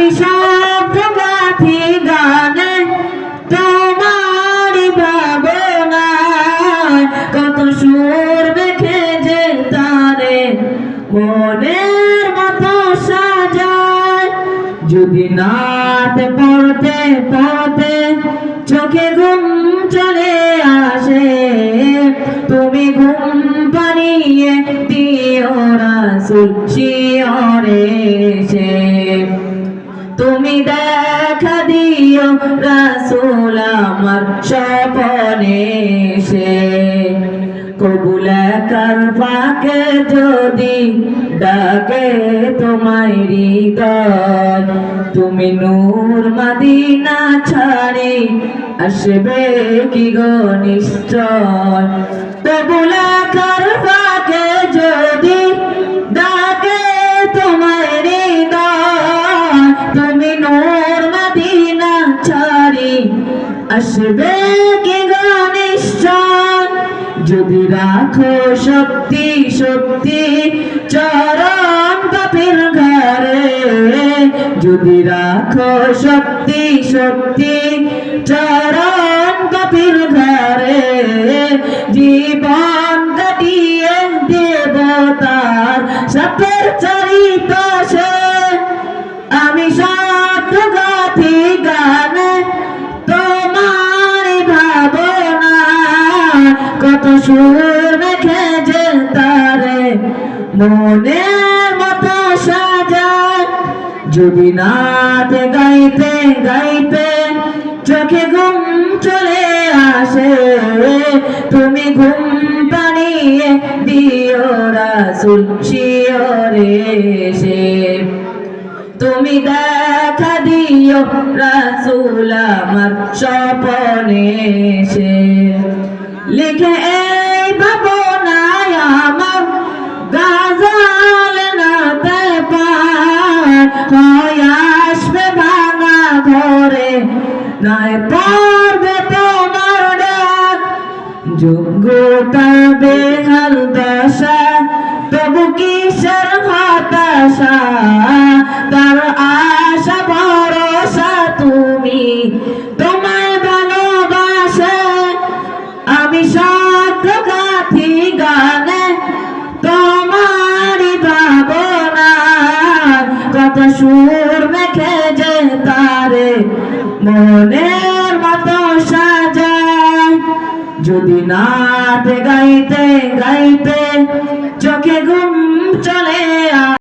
আমি গানে তোমার কত মনের মতো সাজায়, যদি নাত পড়তে পড়তে চোখে ঘুম চলে আসে, তুমি ঘুম পানিয়ে দিও রাসুল শিয়রে সে তুমি দেখা দিও রাসুল আমার স্বপনে সে কবুলা পাকে যদি ডাকে তোমায় হৃদয়। তুমি নূর মাদিনা ছাড়ি আসবে কি গো নিশ্চয়? কবুলা আসবে কি গো যদি রাখো শক্তি শক্তি, চরণ পাপের ঘরে। যদি রাখো শক্তি শক্তি, চরণ পাপের ঘরে। জীবন কাটিয়ে দেব তার সাপের চরিত মেখে যে তারে মনের মতো সাজায়। যদি নাতে গাইতে গাইতে চোখে ঘুম চলে আসে, তুমি ঘুম পানিয়ে দিও রাসুল শিওরে সে তুমি দেখা দিও রাসুল আমার স্বপনে সে লিখে নয় পড়বে তোমার যোগ্যতা বেহাল দশা, তবু কিসের হতাশা? তার আশা ভরসা তুমি তোমায় ভালোবাসে। আমি সত্য গাথি গানে তোমারই ভাবনা, কত সুর মেখে মনের মতো সাজায় যদি নাতে গাইতে গাইতে চোখে ঘুম চলে